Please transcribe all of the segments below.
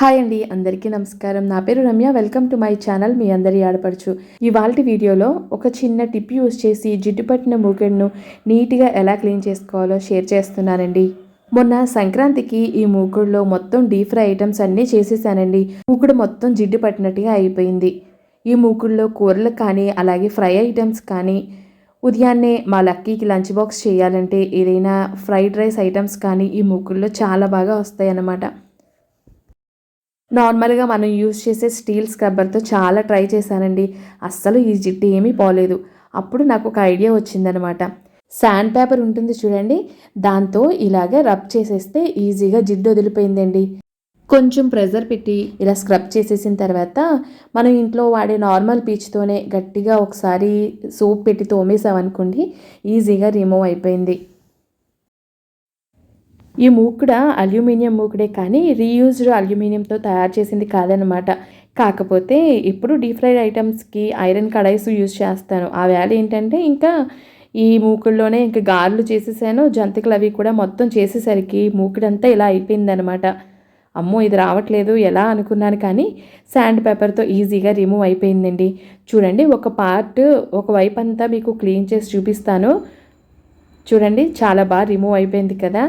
Hi అండి అందరికీ నమస్కారం. నా పేరు Ramya. Welcome to my channel. మీ అందరి ఆడపడుచు ఇవాళ వీడియోలో ఒక చిన్న టిప్ యూస్ చేసి జిడ్డు పట్టిన మూకెడ్ను నీట్గా ఎలా క్లీన్ చేసుకోవాలో షేర్ చేస్తున్నానండి. మొన్న సంక్రాంతికి ఈ మూకుడులో మొత్తం డీప్ ఫ్రై ఐటమ్స్ అన్నీ చేసేసానండి. మూకుడు మొత్తం జిడ్డు పట్టినట్టుగా అయిపోయింది. ఈ మూకుడులో కూరలు కానీ అలాగే ఫ్రై ఐటమ్స్ కానీ ఉదయాన్నే మా లక్కీకి లంచ్ బాక్స్ చేయాలంటే ఏదైనా ఫ్రైడ్ రైస్ ఐటమ్స్ కానీ ఈ మూకుడులో చాలా బాగా వస్తాయి అన్నమాట నార్మల్గా మనం యూజ్ చేసే స్టీల్ స్క్రబ్బర్తో చాలా ట్రై చేశానండి. అస్సలు ఈ జిడ్డు ఏమీ పోలేదు. అప్పుడు నాకు ఒక ఐడియా వచ్చిందనమాట. శాండ్ పేపర్ ఉంటుంది చూడండి. దాంతో ఇలాగే రబ్ చేసేస్తే ఈజీగా జిడ్డు వదిలిపోయిందండి. కొంచెం ప్రెజర్ పెట్టి ఇలా స్క్రబ్ చేసేసిన తర్వాత మనం ఇంట్లో వాడే నార్మల్ పీచ్తోనే గట్టిగా ఒకసారి సోప్ పెట్టి తోమేసామనుకోండి ఈజీగా రిమూవ్ అయిపోయింది. ఈ మూకుడ అల్యూమినియం మూకుడే కానీ రీయూజ్డ్ అల్యూమినియంతో తయారు చేసింది కాదనమాట కాకపోతే ఇప్పుడు డీప్ ఫ్రైడ్ ఐటమ్స్కి ఐరన్ కడాయిస్ యూజ్ చేస్తాను. ఆ వ్యాలీ ఏంటంటే ఇంకా ఈ మూకుడులోనే ఇంకా గార్లు చేసేసాను. జంతికలు అవి కూడా మొత్తం చేసేసరికి మూకుడంతా ఇలా అయిపోయిందనమాట అమ్మో ఇది రావట్లేదు. ఎలా అనుకున్నాను కానీ శాండ్ పేపర్తో ఈజీగా రిమూవ్ అయిపోయిందండి. చూడండి ఒక పార్ట్ ఒక వైపు అంతా మీకు క్లీన్ చేసి చూపిస్తాను. చూడండి చాలా బాగా రిమూవ్ అయిపోయింది కదా.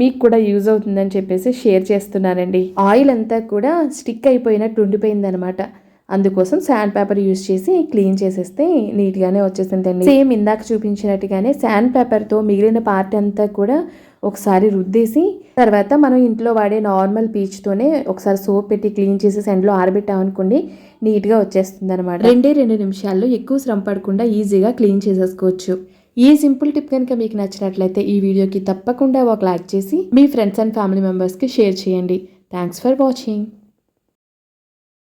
మీకు కూడా యూజ్ అవుతుందని చెప్పేసి షేర్ చేస్తున్నానండి. ఆయిల్ అంతా కూడా స్టిక్ అయిపోయినట్టు ఉండిపోయింది అనమాట అందుకోసం శాండ్ పేపర్ యూజ్ చేసి క్లీన్ చేసేస్తే నీట్గానే వచ్చేసిందండి. సేమ్ ఇందాక చూపించినట్టుగానే శాండ్ పేపర్తో మిగిలిన పార్ట్ అంతా కూడా ఒకసారి రుద్దేసి తర్వాత మనం ఇంట్లో వాడే నార్మల్ పీచ్తోనే ఒకసారి సోప్ పెట్టి క్లీన్ చేసి ఎండలో ఆరబెట్టామనుకోండి నీట్గా వచ్చేస్తుంది అనమాట రెండే రెండు నిమిషాల్లో ఎక్కువ శ్రమ పడకుండా ఈజీగా క్లీన్ చేసేసుకోవచ్చు. ఈ సింపుల్ టిప్ కనుక మీకు నచ్చినట్లయితే ఈ వీడియోకి తప్పకుండా ఒక లైక్ చేసి మీ ఫ్రెండ్స్ అండ్ ఫ్యామిలీ మెంబర్స్కి షేర్ చేయండి. Thanks for watching.